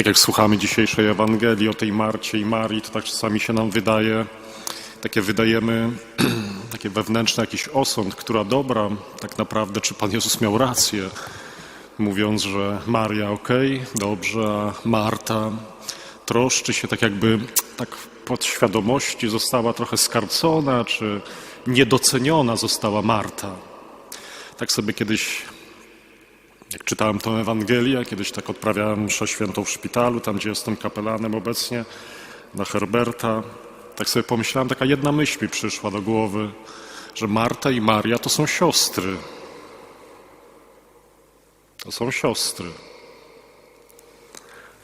Tak jak słuchamy dzisiejszej Ewangelii o tej Marcie i Marii, to tak czasami się nam wydaje, takie wydajemy, takie wewnętrzny jakiś osąd, która dobra, tak naprawdę, czy Pan Jezus miał rację, mówiąc, że Maria okej, dobrze, a Marta troszczy się tak jakby, tak pod świadomości została trochę skarcona, czy niedoceniona została Marta. Tak sobie kiedyś jak czytałem tę Ewangelię, kiedyś tak odprawiałem mszę świętą w szpitalu, tam gdzie jestem kapelanem obecnie, na Herberta, tak sobie pomyślałem, taka jedna myśl mi przyszła do głowy, że Marta i Maria to są siostry. To są siostry.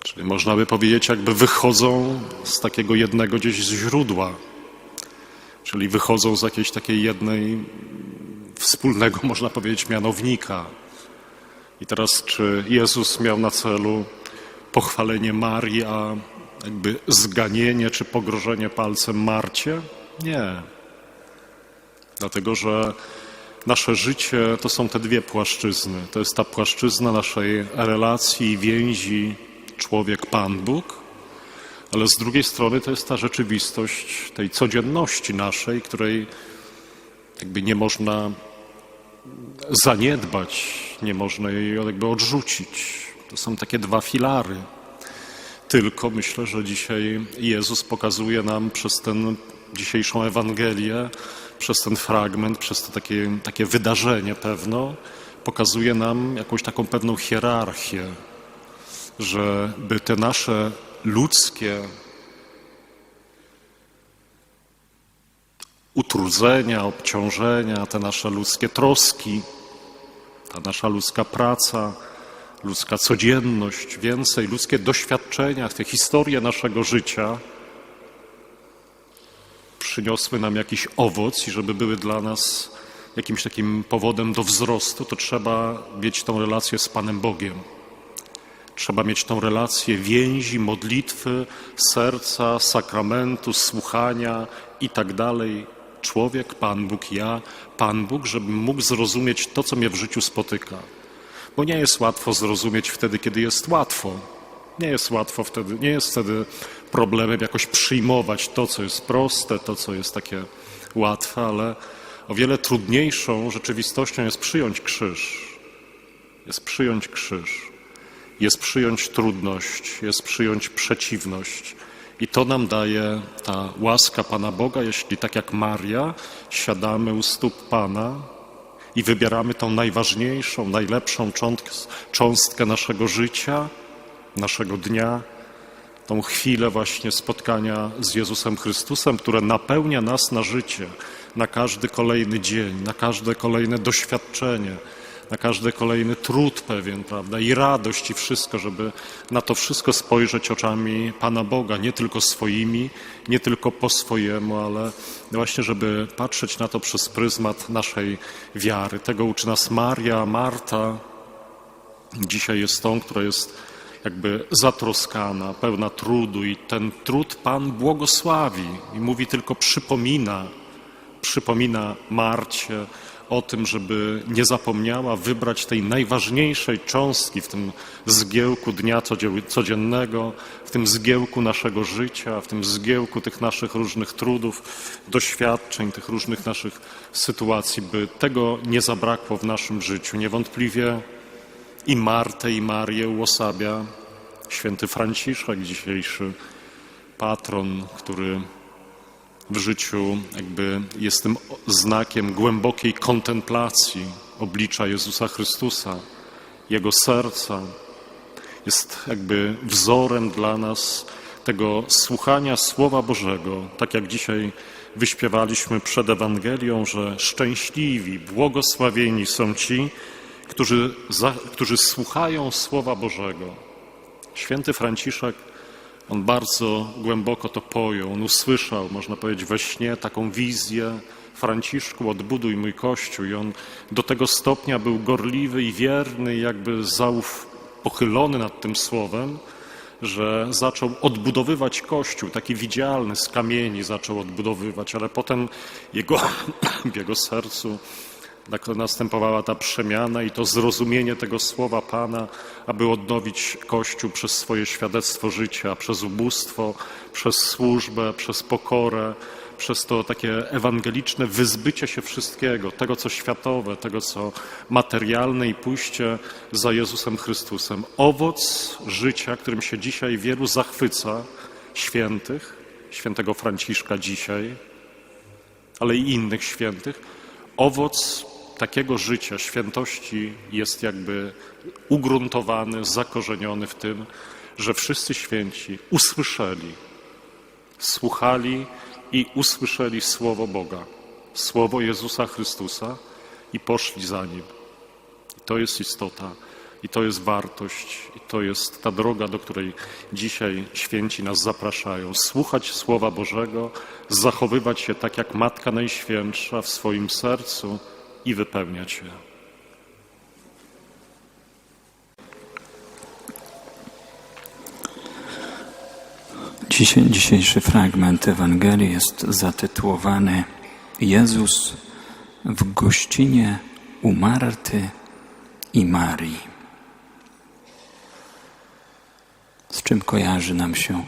Czyli można by powiedzieć, jakby wychodzą z takiego jednego gdzieś źródła. Czyli wychodzą z jakiejś takiej jednej wspólnego, można powiedzieć, mianownika. I teraz, czy Jezus miał na celu pochwalenie Marii, a jakby zganienie czy pogrożenie palcem Marcie? Nie. Dlatego, że nasze życie to są te dwie płaszczyzny. To jest ta płaszczyzna naszej relacji i więzi człowiek-Pan Bóg, ale z drugiej strony to jest ta rzeczywistość tej codzienności naszej, której jakby nie można zaniedbać, nie można jej jakby odrzucić. To są takie dwa filary. Tylko myślę, że dzisiaj Jezus pokazuje nam przez tę dzisiejszą Ewangelię, przez ten fragment, przez to takie, takie wydarzenie pewno, pokazuje nam jakąś taką pewną hierarchię, że by te nasze ludzkie utrudzenia, obciążenia, te nasze ludzkie troski, ta nasza ludzka praca, ludzka codzienność, więcej ludzkie doświadczenia, te historie naszego życia przyniosły nam jakiś owoc i żeby były dla nas jakimś takim powodem do wzrostu, to trzeba mieć tą relację z Panem Bogiem. Trzeba mieć tą relację więzi, modlitwy, serca, sakramentu, słuchania i tak dalej. Człowiek, Pan Bóg, ja, Pan Bóg, żebym mógł zrozumieć to, co mnie w życiu spotyka. Bo nie jest łatwo zrozumieć wtedy, kiedy jest łatwo. Nie jest łatwo wtedy, nie jest wtedy problemem jakoś przyjmować to, co jest proste, to, co jest takie łatwe, ale o wiele trudniejszą rzeczywistością jest przyjąć krzyż. Jest przyjąć krzyż. Jest przyjąć trudność, jest przyjąć przeciwność. I to nam daje ta łaska Pana Boga, jeśli tak jak Maria siadamy u stóp Pana i wybieramy tą najważniejszą, najlepszą cząstkę naszego życia, naszego dnia, tą chwilę właśnie spotkania z Jezusem Chrystusem, które napełnia nas na życie, na każdy kolejny dzień, na każde kolejne doświadczenie, na każdy kolejny trud pewien, prawda, i radość i wszystko, żeby na to wszystko spojrzeć oczami Pana Boga, nie tylko swoimi, nie tylko po swojemu, ale właśnie, żeby patrzeć na to przez pryzmat naszej wiary. Tego uczy nas Maria, Marta. Dzisiaj jest tą, która jest jakby zatroskana, pełna trudu i ten trud Pan błogosławi i mówi tylko przypomina, przypomina Marcie, o tym, żeby nie zapomniała wybrać tej najważniejszej cząstki w tym zgiełku dnia codziennego, w tym zgiełku naszego życia, w tym zgiełku tych naszych różnych trudów, doświadczeń, tych różnych naszych sytuacji, by tego nie zabrakło w naszym życiu. Niewątpliwie i Martę, i Marię uosabia święty Franciszek, dzisiejszy patron, który w życiu jakby jest tym znakiem głębokiej kontemplacji oblicza Jezusa Chrystusa, Jego serca. Jest jakby wzorem dla nas tego słuchania Słowa Bożego, tak jak dzisiaj wyśpiewaliśmy przed Ewangelią, że szczęśliwi, błogosławieni są ci, którzy, za, którzy słuchają Słowa Bożego. Święty Franciszek on bardzo głęboko to pojął, on usłyszał, można powiedzieć, we śnie taką wizję Franciszku, odbuduj mój Kościół. I on do tego stopnia był gorliwy i wierny, jakby zauf pochylony nad tym słowem, że zaczął odbudowywać Kościół, taki widzialny, z kamieni zaczął odbudowywać, ale potem jego, w jego sercu następowała ta przemiana i to zrozumienie tego słowa Pana, aby odnowić Kościół przez swoje świadectwo życia, przez ubóstwo, przez służbę, przez pokorę, przez to takie ewangeliczne wyzbycie się wszystkiego, tego co światowe, tego co materialne i pójście za Jezusem Chrystusem. Owoc życia, którym się dzisiaj wielu zachwyca, świętych, świętego Franciszka dzisiaj, ale i innych świętych, owoc takiego życia, świętości jest jakby ugruntowany, zakorzeniony w tym, że wszyscy święci usłyszeli, słuchali i usłyszeli Słowo Boga, Słowo Jezusa Chrystusa i poszli za Nim. I to jest istota, i to jest wartość, i to jest ta droga, do której dzisiaj święci nas zapraszają. Słuchać Słowa Bożego, zachowywać się tak jak Matka Najświętsza w swoim sercu i wypełniać je. Dzisiaj, dzisiejszy fragment Ewangelii jest zatytułowany Jezus w gościnie u Marty i Marii. Z czym kojarzy nam się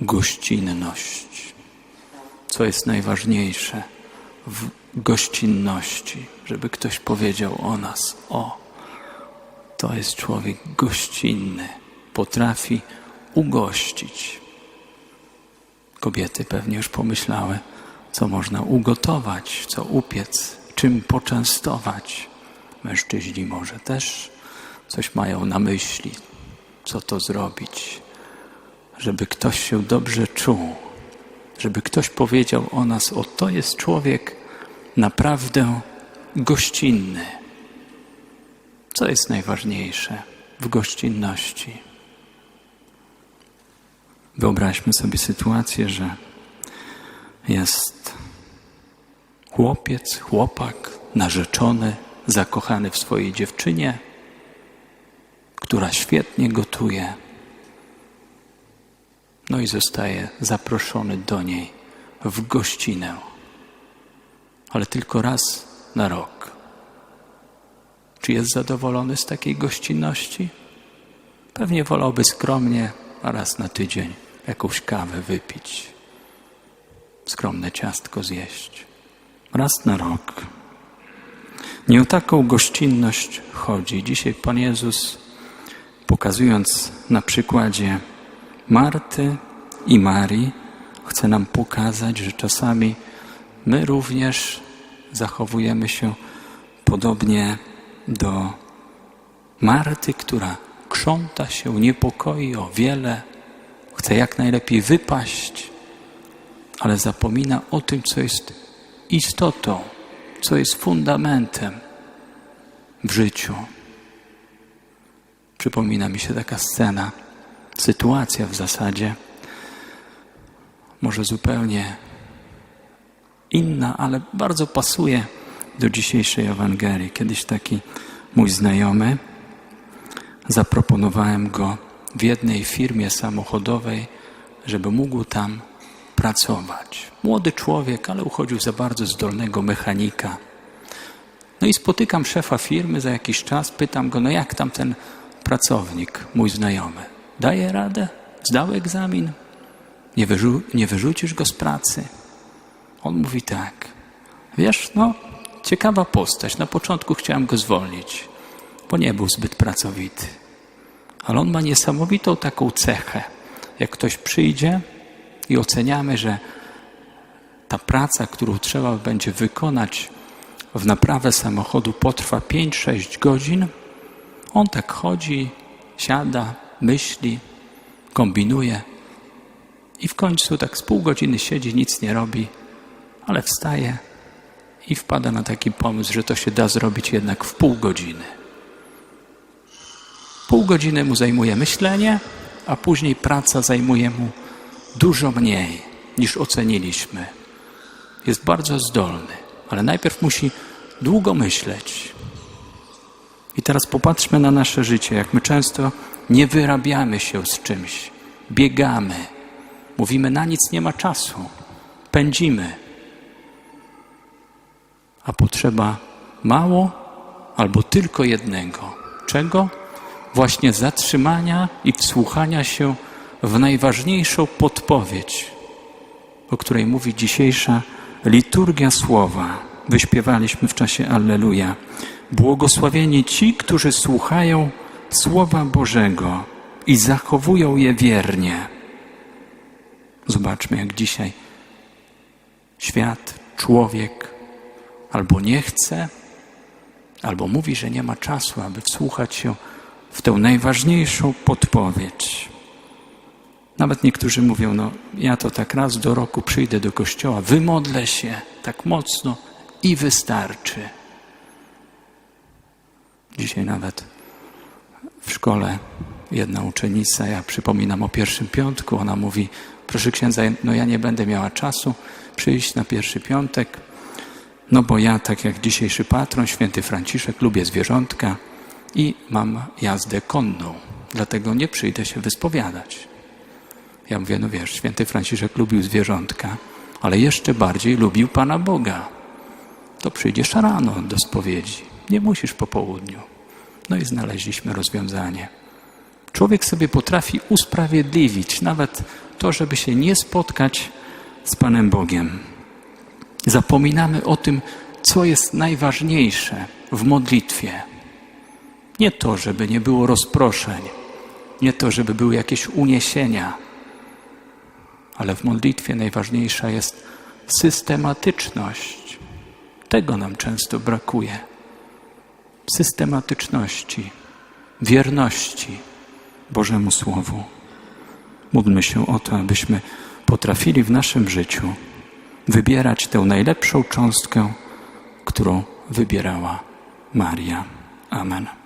gościnność? Co jest najważniejsze w gościnności? Żeby ktoś powiedział o nas: O, to jest człowiek gościnny, potrafi ugościć. Kobiety pewnie już pomyślały, co można ugotować, co upiec, czym poczęstować. Mężczyźni może też coś mają na myśli, co to zrobić, żeby ktoś się dobrze czuł, żeby ktoś powiedział o nas: O, to jest człowiek naprawdę gościnny. Co jest najważniejsze w gościnności? Wyobraźmy sobie sytuację, że jest chłopiec, chłopak, narzeczony, zakochany w swojej dziewczynie, która świetnie gotuje. No i zostaje zaproszony do niej w gościnę, ale tylko raz na rok. Czy jest zadowolony z takiej gościnności? Pewnie wolałby skromnie, a raz na tydzień jakąś kawę wypić, skromne ciastko zjeść. Raz na rok. Nie o taką gościnność chodzi. Dzisiaj Pan Jezus, pokazując na przykładzie Marty i Marii, chce nam pokazać, że czasami my również zachowujemy się podobnie do Marty, która krząta się, niepokoi o wiele, chce jak najlepiej wypaść, ale zapomina o tym, co jest istotą, co jest fundamentem w życiu. Przypomina mi się taka scena, sytuacja w zasadzie, może zupełnie inna, ale bardzo pasuje do dzisiejszej Ewangelii. Kiedyś taki mój znajomy, zaproponowałem go w jednej firmie samochodowej, żeby mógł tam pracować. Młody człowiek, ale uchodził za bardzo zdolnego mechanika. No i spotykam szefa firmy za jakiś czas, pytam go, no jak tam ten pracownik, mój znajomy? Daje radę? Zdał egzamin? Nie, wyrzu nie wyrzucisz go z pracy? On mówi tak. Wiesz, no, ciekawa postać. Na początku chciałem go zwolnić, bo nie był zbyt pracowity. Ale on ma niesamowitą taką cechę. Jak ktoś przyjdzie i oceniamy, że ta praca, którą trzeba będzie wykonać w naprawę samochodu potrwa 5-6 godzin, on tak chodzi, siada, myśli, kombinuje i w końcu tak z pół godziny siedzi, nic nie robi, ale wstaje i wpada na taki pomysł, że to się da zrobić jednak w pół godziny. Pół godziny mu zajmuje myślenie, a później praca zajmuje mu dużo mniej niż oceniliśmy. Jest bardzo zdolny, ale najpierw musi długo myśleć. I teraz popatrzmy na nasze życie, jak my często nie wyrabiamy się z czymś, biegamy, mówimy na nic nie ma czasu, pędzimy, a potrzeba mało albo tylko jednego. Czego? Właśnie zatrzymania i wsłuchania się w najważniejszą podpowiedź, o której mówi dzisiejsza liturgia słowa. Wyśpiewaliśmy w czasie Alleluja. Błogosławieni ci, którzy słuchają Słowa Bożego i zachowują je wiernie. Zobaczmy, jak dzisiaj świat, człowiek albo nie chce, albo mówi, że nie ma czasu, aby wsłuchać się w tę najważniejszą podpowiedź. Nawet niektórzy mówią, no ja to tak raz do roku przyjdę do kościoła, wymodlę się tak mocno i wystarczy. Dzisiaj nawet w szkole jedna uczennica, ja przypominam o pierwszym piątku, ona mówi, proszę księdza, no ja nie będę miała czasu przyjść na pierwszy piątek, no bo ja, tak jak dzisiejszy patron, święty Franciszek, lubię zwierzątka i mam jazdę konną, dlatego nie przyjdę się wyspowiadać. Ja mówię, no wiesz, święty Franciszek lubił zwierzątka, ale jeszcze bardziej lubił Pana Boga. To przyjdziesz rano do spowiedzi, nie musisz po południu. No i znaleźliśmy rozwiązanie. Człowiek sobie potrafi usprawiedliwić nawet to, żeby się nie spotkać z Panem Bogiem. Zapominamy o tym, co jest najważniejsze w modlitwie. Nie to, żeby nie było rozproszeń, nie to, żeby były jakieś uniesienia, ale w modlitwie najważniejsza jest systematyczność. Tego nam często brakuje. Systematyczności, wierności Bożemu Słowu. Módlmy się o to, abyśmy potrafili w naszym życiu wybierać tę najlepszą cząstkę, którą wybierała Maria. Amen.